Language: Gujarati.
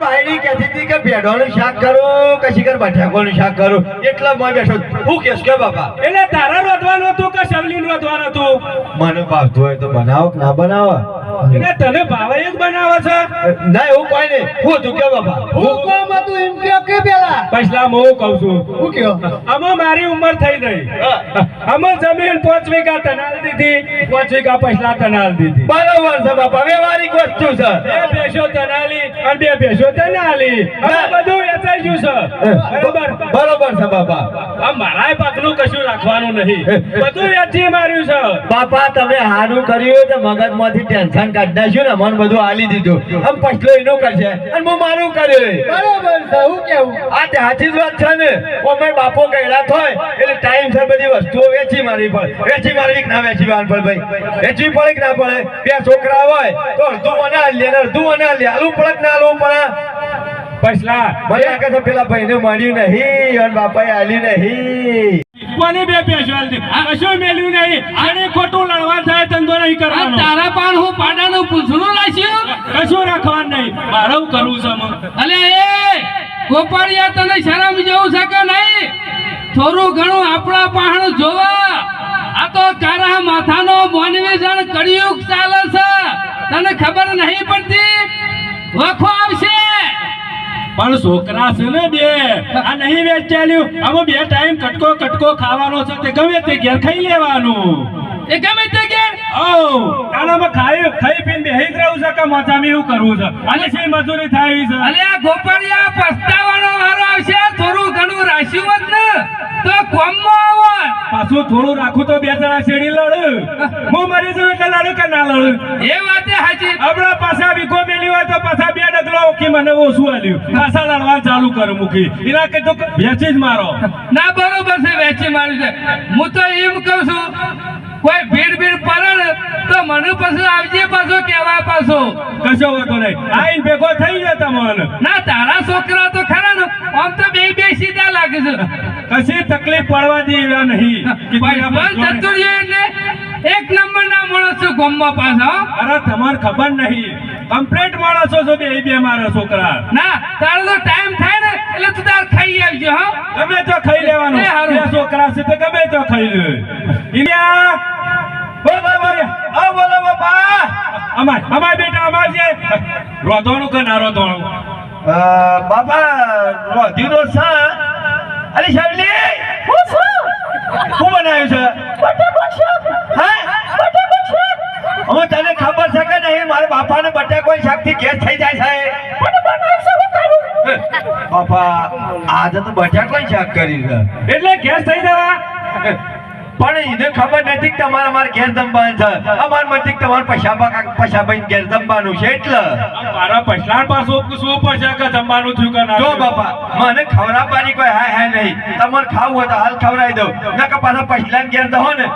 બાયડી કહેતી હતી કે ભેડોનું શાક કરો કે શિખર બટાકોનું શાક કરો. એટલા માં બેઠો હું કેસ કે બાપા? એટલે તારા રોધવાનું હતું કે શબલીન રોધવાનું હતું? મને ભાવતું હોય તો બનાવો કે ના બનાવો? એટલે તને ભાવે ના એવું કોઈ નહીં. હું તું કે બાપા? હું કોમ હતું એમ કે કે પેલા? પછલા હું કહું છું. હું કયો? આમાં મારી ઉંમર થઈ ગઈ. આમાં જમીન પાંચ વીઘા તનાલ દીધી પાંચ વીઘા પછલા તનાલ દીધી. બરોબર છે બાપા વ્યવહારિક વસ્તુ છે. બે ભેંસો તનાલી અને બે ભેંસો તનાલી. બધું વેચાઈ ગયું છે. બરોબર. બરોબર છે બાપા. આ મારાય પાકનું કશું રાખવાનું નહીં. બધું વેચી માર્યું છે. બાપા તમે હારું કર્યું તો મગજમાંથી ટેન્શન કાઢી નાખ્યું ને મન બધું આલી દીધું. આમ પછલો એનો કરશે. અને હું મારું કર્યું. બરોબર છે હું કેવું? આ તે સાચી જ વાત છે ને. અમે બાપો ગયડા થાય એટલે ટાઈમ છે બધી વસ્તુઓ વેચી મારવી પડે વેચી મારવી ના વેચી મારવી પડે ભાઈ? વેચવી પડે કે ના પડે? બે છોકરા હોય તો અડધું મને આલી લે ને અડધું મને આલી હાલવું પડે કે ના હાલવું પડે? પછલા મને કે પેલા ભાઈને મળ્યું નહીં અને બાપાએ આલ્યું નહીં. કોની બે ભેંસો આલી? કશું મેલ્યું નહીં. આને ખોટું લડવા થાય ધંધો નહીં કરવાનો. તારા પાન હું પાડાનું પૂંછડું લાસ્યું કશું રાખવાનું નહીં. મારે કરવું છે અલે એ ગોપાળિયા તને શરમ જેવું છે કે નહીં? થોડું ઘણું આપણા પાહણ જોવા. આ તો તારા માથાનો મોનવી જણ કળિયુગ ચાલે છે. તને ખબર નહીં પડતી? વખો પણ છોકરા છે ને બે. આ નહીં વેચાલ્યું આમાં બે ટાઈમ કટકો કટકો ખાવાનો છે તે ગમે તે ઘેર ખાઈ લેવાનું. એ ગમે તે કે ઓ આનામાં ખાઈ ખાઈ પીને બેહી જ રહું છે કે મોચામાં એવું કરવું છે? અને શી મજૂરી થાય છે? અને આ ગોપાળિયા પસ્તાવાનો વારો આવશે. થોડું ઘણું રાખ્યું હોત ને તો કોમમાં પાછું થોડું રાખું તો બે જણા શેડી લડ. મરી જઉં કે લડું કે ના લડું? એ વાતે હાજી આપણા પાછા બીકો મેલી હોય તો પાછા બે ડગલો ઓકી મને ઓછું આલ્યું. પાછા લડવા ચાલુ કર મૂકી. એના કીધું વેચી જ મારો. ના બરોબર છે વેચી માર્યું છે. હું તો એમ કહું છું કોઈ ભીડ ભીડ પડે તો મને પાછું આવજે પાછો કેવા પાછો. કશો વાતો નહીં. આઈને ભેગો થઈ જાય તમને. ના તારા છોકરા તો ખરા ને. આમ તો બે બે સીધા લાગે છે. કશી તકલીફ પડવા દે એવા નહીં. જતું રહ્યું એટલે એક નંબર ના માણસ છે ગામમાં પાછા હો. અરે તમાર ખબર નહીં. કમ્પ્લેટ માણસો છો બે બે મારા છોકરા. ના તારો તો ટાઈમ થાય ને એટલે તું તાર ખાઈ આવજો હા. ગમે તો ખાઈ લેવાનું. એ હારું. બે છોકરા છે તો ગમે તો ખાઈ લે. ઇન્ડિયા. બોલ બોલ બોલ. આ બોલો બાપા અમાર અમાર બેટા અમાર છે. રોધોણું કે ના રોધવાનું? અ, બાપા રોધીનો છે અરે શરલી હું બનાવ્યું છે હે હવે તને ખબર છે કે બાપા ને બાપાને કોઈ શાકથી ગેસ થઈ જાય છે બાપા આજે તો બટાકો શાક કરી છે. એટલે ગેસ થઈ જવા. પણ એને ખબર નથી કે તમારે મારે ઘેર જમવાનું છે. અમાર મતી તમારે પૈસા પૈસા ઘેર જમવાનું છે એટલે. મારા પછલાણ પાછું શું પડશે કે જમવાનું થયું કે ના જો બાપા મને ખવડાવવાની કોઈ હા હે નહીં. તમારે ખાવું હોય તો હાલ ખવડાવી દઉં. કે પાછા પછલા ઘેર દો ને